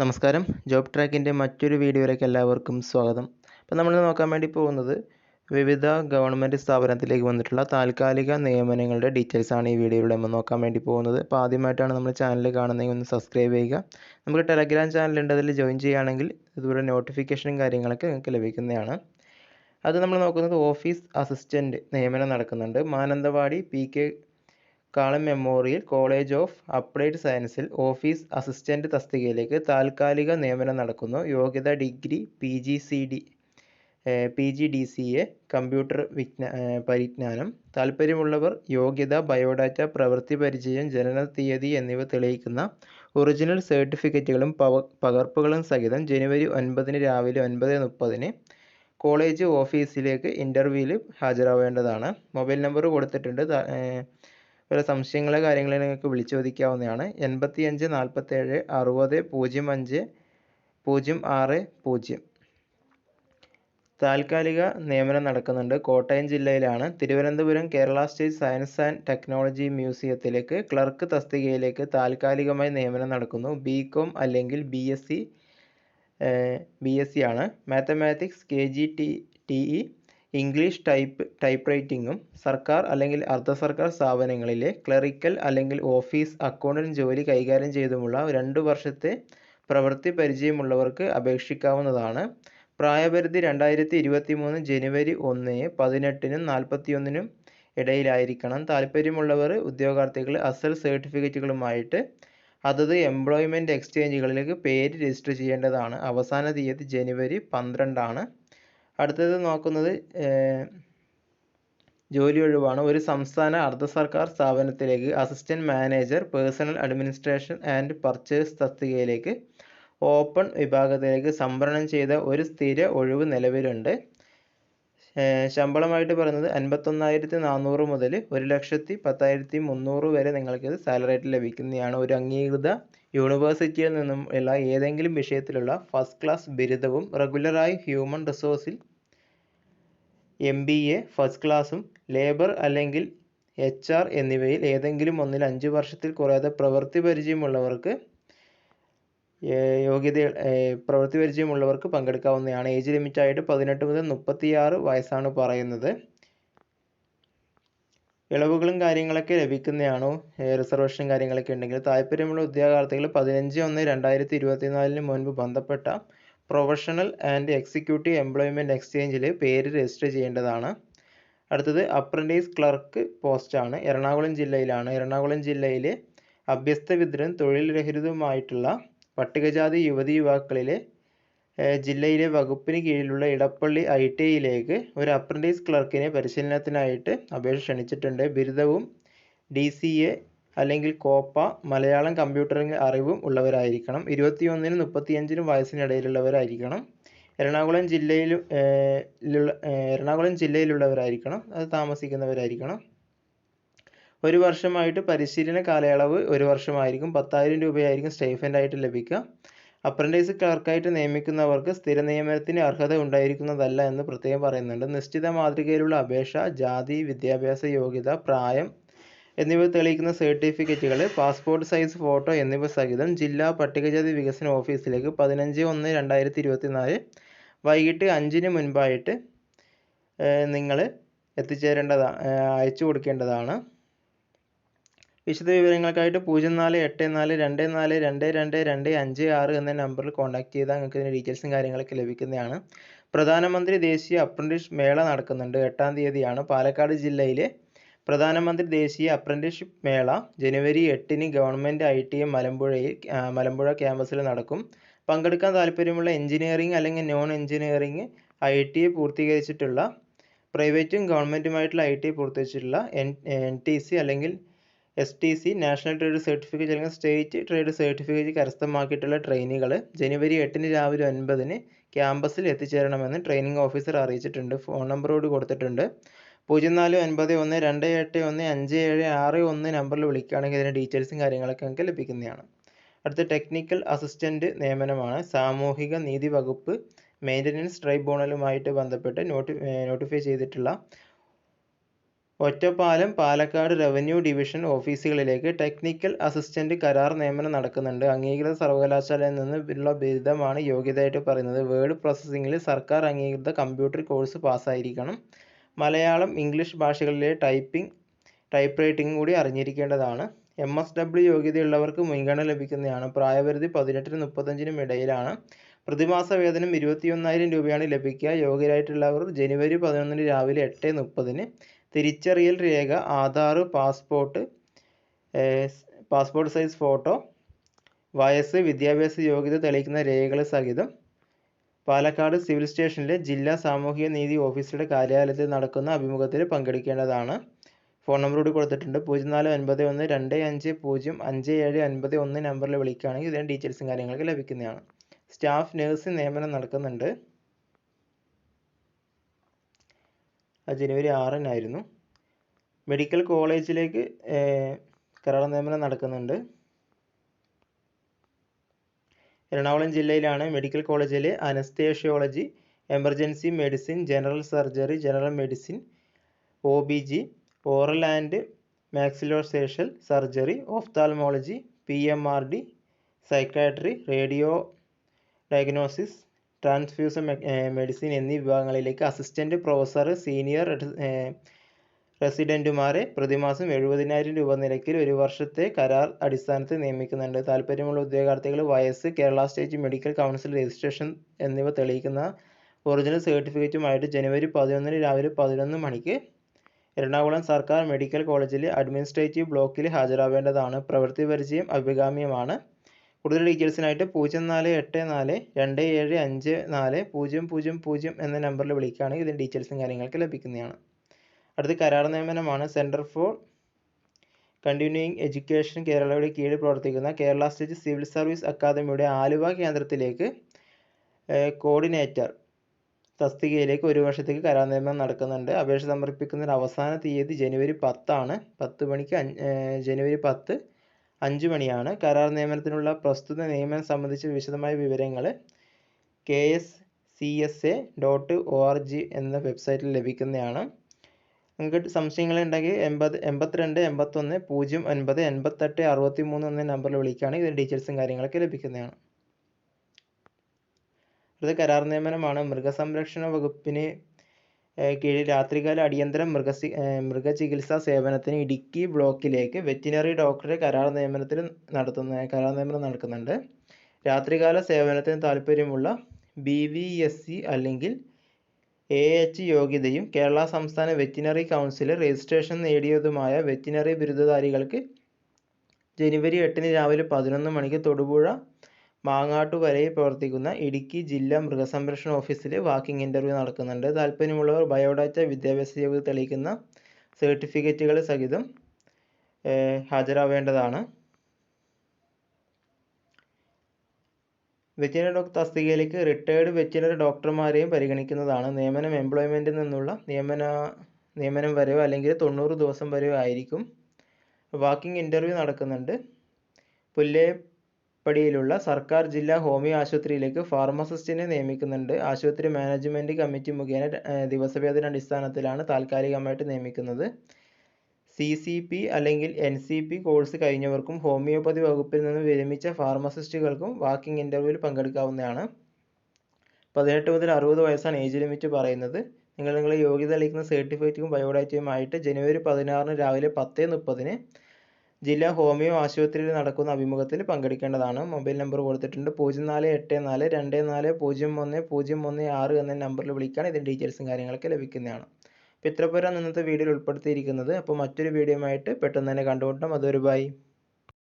നമസ്കാരം. ജോബ് ട്രാക്കിന്റെ മറ്റൊരു വീഡിയോയിലേക്ക് എല്ലാവർക്കും സ്വാഗതം. അപ്പോൾ നമ്മൾ നോക്കാൻ വേണ്ടി പോകുന്നത് വിവിധ ഗവൺമെന്റ് സ്ഥാപനത്തിലേക്ക് വന്നിട്ടുള്ള താൽക്കാലിക നിയമനങ്ങളുടെ ഡീറ്റെയിൽസ് ആണ് ഈ വീഡിയോയിലൂടെ നമ്മൾ നോക്കാൻ വേണ്ടി പോകുന്നത്. അപ്പോൾ ആദ്യമായിട്ടാണ് നമ്മൾ ചാനൽ കാണുന്നതെങ്കിൽ ഒന്ന് സബ്സ്ക്രൈബ് ചെയ്യുക. നമുക്ക് ടെലഗ്രാം ചാനലുണ്ട് അതിൽ ജോയിൻ ചെയ്യുകയാണെങ്കിൽ ഇതുപോലെ നോട്ടിഫിക്കേഷനും കാര്യങ്ങളൊക്കെ നിങ്ങൾക്ക് ലഭിക്കുന്നതാണ്. അത് നമ്മൾ നോക്കുന്നത് ഓഫീസ് അസിസ്റ്റന്റ് നിയമനം നടക്കുന്നുണ്ട്. Mananthavady P K Kalam memorial college of applied സയൻസിൽ ഓഫീസ് അസിസ്റ്റന്റ് തസ്തികയിലേക്ക് താൽക്കാലിക നിയമനം നടക്കുന്നു. യോഗ്യത degree P G C D P G D C A computer വിജ്ഞാ പരിജ്ഞാനം. താല്പര്യമുള്ളവർ യോഗ്യത ബയോഡാറ്റ പ്രവൃത്തി പരിചയം ജനന തീയതി എന്നിവ തെളിയിക്കുന്ന ഒറിജിനൽ സർട്ടിഫിക്കറ്റുകളും പകർപ്പുകളും സഹിതം ജനുവരി ഒൻപതിന് രാവിലെ ഒൻപത് മുപ്പതിന് കോളേജ് ഓഫീസിലേക്ക് ഇന്റർവ്യൂവിൽ ഹാജരാവേണ്ടതാണ്. മൊബൈൽ നമ്പർ കൊടുത്തിട്ടുണ്ട്. വല്ല സംശയങ്ങളോ കാര്യങ്ങളോ നിങ്ങൾക്ക് വിളിച്ചു ചോദിക്കാവുന്നതാണ് എൺപത്തി അഞ്ച് നാൽപ്പത്തേഴ് അറുപത് പൂജ്യം അഞ്ച് പൂജ്യം ആറ് പൂജ്യം. താൽക്കാലിക നിയമനം നടക്കുന്നുണ്ട്. കോട്ടയം ജില്ലയിലാണ് Thiruvananthapuram Kerala state science and technology മ്യൂസിയത്തിലേക്ക് clerk തസ്തികയിലേക്ക് താൽക്കാലികമായി നിയമനം നടക്കുന്നു. ബി കോം അല്ലെങ്കിൽ B S C B S C ആണ്. Mathematics K G T T E English type type റൈറ്റിങ്ങും സർക്കാർ അല്ലെങ്കിൽ അർദ്ധ സർക്കാർ സ്ഥാപനങ്ങളിലെ ക്ലറിക്കൽ അല്ലെങ്കിൽ ഓഫീസ് അക്കൗണ്ടന്റ് ജോലി കൈകാര്യം ചെയ്തുമുള്ള രണ്ട് വർഷത്തെ പ്രവൃത്തി പരിചയമുള്ളവർക്ക് അപേക്ഷിക്കാവുന്നതാണ്. പ്രായപരിധി രണ്ടായിരത്തി ഇരുപത്തി മൂന്ന് ജനുവരി ഒന്നിന് പതിനെട്ടിനും നാൽപ്പത്തിയൊന്നിനും ഇടയിലായിരിക്കണം. താല്പര്യമുള്ളവർ ഉദ്യോഗാർത്ഥികൾ അസൽ സർട്ടിഫിക്കറ്റുകളുമായിട്ട് അതത് എംപ്ലോയ്മെന്റ് എക്സ്ചേഞ്ചുകളിലേക്ക് പേര് രജിസ്റ്റർ ചെയ്യേണ്ടതാണ്. അവസാന തീയതി ജനുവരി പന്ത്രണ്ടാണ്. അടുത്തത് നോക്കുന്നത് ജോലി ഒഴിവാണ്. ഒരു സംസ്ഥാന അർദ്ധ സർക്കാർ സ്ഥാപനത്തിലേക്ക് assistant manager personnel administration and purchase തസ്തികയിലേക്ക് ഓപ്പൺ വിഭാഗത്തിലേക്ക് സംവരണം ചെയ്ത ഒരു സ്ഥിര ഒഴിവ് നിലവിലുണ്ട്. ശമ്പളമായിട്ട് പറയുന്നത് അൻപത്തൊന്നായിരത്തി നാനൂറ് മുതൽ ഒരു ലക്ഷത്തി പത്തായിരത്തി മുന്നൂറ് വരെ നിങ്ങൾക്കിത് സാലറി ആയിട്ട് ലഭിക്കുന്നതാണ്. ഒരു അംഗീകൃത യൂണിവേഴ്സിറ്റിയിൽ നിന്നും ഉള്ള ഏതെങ്കിലും വിഷയത്തിലുള്ള ഫസ്റ്റ് ക്ലാസ് ബിരുദവും റെഗുലറായി ഹ്യൂമൻ റിസോഴ്സിൽ എം ബി എ ഫസ്റ്റ് ക്ലാസ്സും ലേബർ അല്ലെങ്കിൽ എച്ച് ആർ എന്നിവയിൽ ഏതെങ്കിലും ഒന്നിൽ അഞ്ച് വർഷത്തിൽ കുറയാതെ പ്രവൃത്തി പരിചയമുള്ളവർക്ക് യോഗ്യത പ്രവൃത്തി പരിചയമുള്ളവർക്ക് പങ്കെടുക്കാവുന്നതാണ്. ഏജ് ലിമിറ്റായിട്ട് പതിനെട്ട് മുതൽ മുപ്പത്തിയാറ് വയസ്സാണ് പറയുന്നത്. ഇളവുകളും കാര്യങ്ങളൊക്കെ ലഭിക്കുന്നതാണോ? റിസർവേഷനും കാര്യങ്ങളൊക്കെ ഉണ്ടെങ്കിൽ. താല്പര്യമുള്ള ഉദ്യോഗാർത്ഥികൾ പതിനഞ്ച് ഒന്ന് രണ്ടായിരത്തി ഇരുപത്തിനാലിന് മുൻപ് ബന്ധപ്പെട്ട പ്രൊഫഷണൽ ആൻഡ് എക്സിക്യൂട്ടീവ് എംപ്ലോയ്മെന്റ് എക്സ്ചേഞ്ചിൽ പേര് രജിസ്റ്റർ ചെയ്യേണ്ടതാണ്. അടുത്തത് അപ്രന്റീസ് ക്ലർക്ക് പോസ്റ്റാണ്. എറണാകുളം ജില്ലയിലാണ്. എറണാകുളം ജില്ലയിലെ അഭ്യസ്തവിദ്യരും തൊഴിൽ രഹിതവുമായിട്ടുള്ള പട്ടികജാതി യുവതി യുവാക്കളിലെ ജില്ലയിലെ വകുപ്പിന് കീഴിലുള്ള ഇടപ്പള്ളി ഐ ടി ഐയിലേക്ക് ഒരു അപ്രന്റീസ് ക്ലർക്കിനെ പരിശീലനത്തിനായിട്ട് അപേക്ഷ ക്ഷണിച്ചിട്ടുണ്ട്. ബിരുദവും ഡി സി എ അല്ലെങ്കിൽ കോപ്പ മലയാളം കമ്പ്യൂട്ടറിംഗ് അറിവും ഉള്ളവരായിരിക്കണം. ഇരുപത്തിയൊന്നിനും മുപ്പത്തിയഞ്ചിനും വയസ്സിനിടയിലുള്ളവരായിരിക്കണം. എറണാകുളം ജില്ലയിലും എറണാകുളം ജില്ലയിലുള്ളവരായിരിക്കണം. അത് താമസിക്കുന്നവരായിരിക്കണം. ഒരു വർഷമായിട്ട് പരിശീലന കാലയളവ് ഒരു വർഷമായിരിക്കും. പത്തായിരം രൂപയായിരിക്കും സ്റ്റൈഫന്റ് ആയിട്ട് ലഭിക്കുക. അപ്രന്റീസ് ക്ലർക്കായിട്ട് നിയമിക്കുന്നവർക്ക് സ്ഥിര നിയമനത്തിന് അർഹത ഉണ്ടായിരിക്കുന്നതല്ല എന്ന് പ്രത്യേകം പറയുന്നുണ്ട്. നിശ്ചിത മാതൃകയിലുള്ള അപേക്ഷ ജാതി വിദ്യാഭ്യാസ യോഗ്യത പ്രായം എന്നിവ തെളിയിക്കുന്ന സർട്ടിഫിക്കറ്റുകൾ പാസ്പോർട്ട് സൈസ് ഫോട്ടോ എന്നിവ സഹിതം ജില്ലാ പട്ടികജാതി വികസന ഓഫീസിലേക്ക് പതിനഞ്ച് ഒന്ന് രണ്ടായിരത്തി ഇരുപത്തിനാല് വൈകിട്ട് അഞ്ചിന് മുൻപായിട്ട് നിങ്ങൾ എത്തിച്ചേരേണ്ടതാണ് അയച്ചു കൊടുക്കേണ്ടതാണ് വിശദ വിവരങ്ങൾക്കായിട്ട് പൂജ്യം നാല് എട്ട് നാല് രണ്ട് നാല് രണ്ട് രണ്ട് രണ്ട് അഞ്ച് ആറ് എന്ന നമ്പറിൽ കോൺടാക്ട് ചെയ്താൽ നിങ്ങൾക്ക് ഇതിന്റെ ഡീറ്റെയിൽസും കാര്യങ്ങളൊക്കെ ലഭിക്കുന്നതാണ്. പ്രധാനമന്ത്രി ദേശീയ അപ്രന്റീസ് മേള നടക്കുന്നുണ്ട്. എട്ടാം തീയതിയാണ് പാലക്കാട് ജില്ലയിലെ പ്രധാനമന്ത്രി ദേശീയ അപ്രന്റീസ്ഷിപ്പ് മേള. ജനുവരി എട്ടിന് ഗവൺമെന്റ് ഐ ടി എം മലമ്പുഴയിൽ മലമ്പുഴ ക്യാമ്പസിൽ നടക്കും. പങ്കെടുക്കാൻ താല്പര്യമുള്ള എഞ്ചിനീയറിംഗ് അല്ലെങ്കിൽ നോൺ എഞ്ചിനീയറിംഗ് ഐ ടി പൂർത്തീകരിച്ചിട്ടുള്ള പ്രൈവറ്റും ഗവൺമെന്റുമായിട്ടുള്ള ഐ ടി പൂർത്തീകരിച്ചിട്ടുള്ള എൻ എൻ ടി സി അല്ലെങ്കിൽ S T C national trade certificate അല്ലെങ്കിൽ സ്റ്റേറ്റ് ട്രേഡ് സർട്ടിഫിക്കറ്റ് കരസ്ഥമാക്കിയിട്ടുള്ള ട്രെയിനുകൾ ജനുവരി എട്ടിന് രാവിലെ ഒൻപതിന് ക്യാമ്പസിൽ എത്തിച്ചേരണമെന്ന് ട്രെയിനിങ് ഓഫീസർ അറിയിച്ചിട്ടുണ്ട്. ഫോൺ നമ്പറോട് കൊടുത്തിട്ടുണ്ട്. പൂജ്യം നാല് ഒൻപത് ഒന്ന് രണ്ട് എട്ട് ഒന്ന് അഞ്ച് ഏഴ് ആറ് ഒന്ന് നമ്പറിൽ വിളിക്കുകയാണെങ്കിൽ ഇതിന്റെ ഡീറ്റെയിൽസും കാര്യങ്ങളൊക്കെ നിങ്ങൾക്ക് ലഭിക്കുന്നതാണ്. അടുത്ത ടെക്നിക്കൽ അസിസ്റ്റന്റ് നിയമനമാണ്. സാമൂഹിക നീതി വകുപ്പ് മെയിന്റനൻസ് ട്രൈബ്യൂണലുമായിട്ട് ബന്ധപ്പെട്ട് നോട്ടി നോട്ടിഫൈ ചെയ്തിട്ടുള്ള ഒറ്റപ്പാലം പാലക്കാട് റവന്യൂ ഡിവിഷൻ ഓഫീസുകളിലേക്ക് ടെക്നിക്കൽ അസിസ്റ്റന്റ് കരാർ നിയമനം നടക്കുന്നുണ്ട്. അംഗീകൃത സർവകലാശാലയിൽ നിന്ന് ഉള്ള ബിരുദമാണ് യോഗ്യതയായിട്ട് പറയുന്നത്. വേർഡ് പ്രോസസ്സിംഗിൽ സർക്കാർ അംഗീകൃത കമ്പ്യൂട്ടർ കോഴ്സ് പാസ്സായിരിക്കണം. മലയാളം ഇംഗ്ലീഷ് ഭാഷകളിലെ ടൈപ്പിംഗ് ടൈപ്പ് റൈറ്റിംഗ് കൂടി അറിഞ്ഞിരിക്കേണ്ടതാണ്. എം എസ് ഡബ്ല്യു യോഗ്യതയുള്ളവർക്ക് മുൻഗണന ലഭിക്കുന്നതാണ്. പ്രായപരിധി പതിനെട്ടിനും മുപ്പത്തഞ്ചിനും ഇടയിലാണ്. പ്രതിമാസ വേതനം ഇരുപത്തിയൊന്നായിരം രൂപയാണ് ലഭിക്കുക. യോഗ്യരായിട്ടുള്ളവർ ജനുവരി പതിനൊന്നിന് രാവിലെ എട്ട് മുപ്പതിന് തിരിച്ചറിയൽ രേഖ Aadhaar passport passport size photo വയസ്സ് വിദ്യാഭ്യാസ യോഗ്യത തെളിയിക്കുന്ന രേഖകൾ സഹിതം പാലക്കാട് സിവിൽ സ്റ്റേഷനിലെ ജില്ലാ സാമൂഹിക നീതി ഓഫീസറുടെ കാര്യാലയത്തിൽ നടക്കുന്ന അഭിമുഖത്തിൽ പങ്കെടുക്കേണ്ടതാണ്. ഫോൺ നമ്പർ കൂടി കൊടുത്തിട്ടുണ്ട്. പൂജ്യം നാല് ഒൻപത് ഒന്ന് രണ്ട് അഞ്ച് പൂജ്യം അഞ്ച് ഏഴ് ഒൻപത് ഒന്ന് നമ്പറിൽ വിളിക്കുകയാണെങ്കിൽ ഇതിന്റെ ഡീറ്റെയിൽസും കാര്യങ്ങളൊക്കെ ലഭിക്കുന്നതാണ്. സ്റ്റാഫ് നേഴ്സ് നിയമനം നടക്കുന്നുണ്ട് അത് ജനുവരി ആറിനായിരുന്നു. മെഡിക്കൽ കോളേജിലേക്ക് കരാർ നിയമനം നടക്കുന്നുണ്ട്. എറണാകുളം ജില്ലയിലാണ് മെഡിക്കൽ കോളേജിലെ anaesthesiology emergency medicine general surgery general medicine O B G oral and maxillofacial surgery ophthalmology P M R D psychiatry radio diagnosis transfusion medicine എന്നീ വിഭാഗങ്ങളിലേക്ക് അസിസ്റ്റന്റ് പ്രൊഫസർ സീനിയർ റെസിഡന്റുമാരെ പ്രതിമാസം എഴുപതിനായിരം രൂപ നിരക്കിൽ ഒരു വർഷത്തെ കരാർ അടിസ്ഥാനത്തിൽ നിയമിക്കുന്നുണ്ട്. താല്പര്യമുള്ള ഉദ്യോഗാർത്ഥികൾ വയസ്സ് Kerala state medical council registration എന്നിവ തെളിയിക്കുന്ന ഒറിജിനൽ സർട്ടിഫിക്കറ്റുമായിട്ട് ജനുവരി പതിനൊന്നിന് രാവിലെ പതിനൊന്ന് മണിക്ക് എറണാകുളം സർക്കാർ മെഡിക്കൽ കോളേജിലെ അഡ്മിനിസ്ട്രേറ്റീവ് ബ്ലോക്കിൽ ഹാജരാവേണ്ടതാണ്. പ്രവൃത്തി പരിചയം അഭികാമ്യമാണ്. കൂടുതൽ ഡീറ്റെയിൽസിനായിട്ട് പൂജ്യം നാല് എട്ട് നാല് രണ്ട് ഏഴ് അഞ്ച് നാല് പൂജ്യം പൂജ്യം പൂജ്യം എന്ന നമ്പറിൽ വിളിക്കുകയാണെങ്കിൽ ഇതിന്റെ ഡീറ്റെയിൽസും കാര്യങ്ങളൊക്കെ ലഭിക്കുന്നതാണ്. അടുത്ത കരാർ നിയമനമാണ് സെന്റർ ഫോർ കണ്ടിന്യൂയിങ് എഡ്യൂക്കേഷൻ കേരളയുടെ കീഴിൽ പ്രവർത്തിക്കുന്ന കേരള സ്റ്റേറ്റ് സിവിൽ സർവീസ് അക്കാദമിയുടെ ആലുവ കേന്ദ്രത്തിലേക്ക് കോർഡിനേറ്റർ തസ്തികയിലേക്ക് ഒരു വർഷത്തേക്ക് കരാർ നിയമനം നടക്കുന്നുണ്ട്. അപേക്ഷ സമർപ്പിക്കുന്നതിന് അവസാന തീയതി ജനുവരി പത്താണ്. പത്ത് മണിക്ക് ജനുവരി പത്ത് അഞ്ച് മണിയാണ്. കരാർ നിയമനത്തിനുള്ള പ്രസ്തുത നിയമനം സംബന്ധിച്ച വിശദമായ വിവരങ്ങൾ K S C S A dot O R G എന്ന വെബ്സൈറ്റിൽ ലഭിക്കുന്നതാണ്. നിങ്ങൾക്ക് സംശയങ്ങളുണ്ടെങ്കിൽ എൺപത് എൺപത്തിരണ്ട് എൺപത്തൊന്ന് പൂജ്യം ഒൻപത് എൺപത്തെട്ട് അറുപത്തി മൂന്ന് എന്ന നമ്പറിൽ വിളിക്കുകയാണെങ്കിൽ ഇതിന്റെ ഡീറ്റെയിൽസും കാര്യങ്ങളൊക്കെ ലഭിക്കുന്നതാണ്. ഇത് കരാർ നിയമനമാണ് മൃഗസംരക്ഷണ വകുപ്പിന് കീഴിൽ രാത്രികാല അടിയന്തര മൃഗസി മൃഗചികിത്സാ സേവനത്തിന് ഇടുക്കി ബ്ലോക്കിലേക്ക് വെറ്റിനറി ഡോക്ടറെ കരാർ നിയമനത്തിന് നടത്തുന്ന കരാർ നിയമനം നടക്കുന്നുണ്ട്. രാത്രികാല സേവനത്തിന് താല്പര്യമുള്ള ബി വി എസ് സി അല്ലെങ്കിൽ എ എച്ച് യോഗ്യതയും കേരള സംസ്ഥാന വെറ്റിനറി കൗൺസിൽ രജിസ്ട്രേഷൻ നേടിയതുമായ വെറ്റിനറി ബിരുദധാരികൾക്ക് ജനുവരി എട്ടിന് രാവിലെ പതിനൊന്ന് മണിക്ക് തൊടുപുഴ മാങ്ങാട്ടുകരയിൽ പ്രവർത്തിക്കുന്ന ഇടുക്കി ജില്ലാ മൃഗസംരക്ഷണ ഓഫീസിൽ വാക്കിംഗ് ഇന്റർവ്യൂ നടക്കുന്നുണ്ട്. താല്പര്യമുള്ളവർ ബയോഡാറ്റ വിദ്യാഭ്യാസ യോഗ്യത തെളിയിക്കുന്ന സർട്ടിഫിക്കറ്റുകൾ സഹിതം ഹാജരാവേണ്ടതാണ്. വെറ്റിനറി ഡോക്ടർ തസ്തികയിലേക്ക് റിട്ടയേർഡ് വെറ്റിനറി ഡോക്ടർമാരെയും പരിഗണിക്കുന്നതാണ്. നിയമനം എംപ്ലോയ്മെന്റിൽ നിന്നുള്ള നിയമന നിയമനം വരെയോ അല്ലെങ്കിൽ തൊണ്ണൂറ് ദിവസം വരെയോ ആയിരിക്കും വാക്കിംഗ് ഇന്റർവ്യൂ നടക്കുന്നുണ്ട്. പുല്ലേപ്പടിയിലുള്ള സർക്കാർ ജില്ലാ ഹോമിയോ ആശുപത്രിയിലേക്ക് ഫാർമസിസ്റ്റിനെ നിയമിക്കുന്നുണ്ട്. ആശുപത്രി മാനേജ്മെന്റ് കമ്മിറ്റി മുഖേന ദിവസവേതന അടിസ്ഥാനത്തിലാണ് താൽക്കാലികമായിട്ട് നിയമിക്കുന്നത്. സി സി പി അല്ലെങ്കിൽ എൻ സി പി കോഴ്സ് കഴിഞ്ഞവർക്കും ഹോമിയോപ്പതി വകുപ്പിൽ നിന്ന് വിരമിച്ച ഫാർമസിസ്റ്റുകൾക്കും വാക്കിംഗ് ഇന്റർവ്യൂവിൽ പങ്കെടുക്കാവുന്നതാണ്. പതിനെട്ട് മുതൽ അറുപത് വയസ്സാണ് ഏജ് ലിമിറ്റ് പറയുന്നത്. നിങ്ങൾ നിങ്ങളുടെ യോഗ്യത തെളിയിക്കുന്ന സർട്ടിഫിക്കറ്റും ബയോഡാറ്റയുമായിട്ട് ജനുവരി പതിനാറിന് രാവിലെ പത്ത് മുപ്പതിന് ജില്ലാ ഹോമിയോ ആശുപത്രിയിൽ നടക്കുന്ന അഭിമുഖത്തിൽ പങ്കെടുക്കേണ്ടതാണ്. മൊബൈൽ നമ്പർ കൊടുത്തിട്ടുണ്ട്. പൂജ്യം നാല് എട്ട് നാല് രണ്ട് നാല് പൂജ്യം ഒന്ന് പൂജ്യം ഒന്ന് ആറ് എന്ന നമ്പറിൽ വിളിക്കാൻ ഇതിന്റെ ഡീറ്റെയിൽസും കാര്യങ്ങളൊക്കെ ലഭിക്കുന്നതാണ്. അപ്പോൾ ഇത്ര പേരാണ് ഇന്നത്തെ വീഡിയോയിൽ ഉൾപ്പെടുത്തിയിരിക്കുന്നത്. അപ്പോൾ മറ്റൊരു വീഡിയോയുമായിട്ട് പെട്ടെന്ന് തന്നെ കണ്ടുമുട്ടാം. അതൊരു ബൈ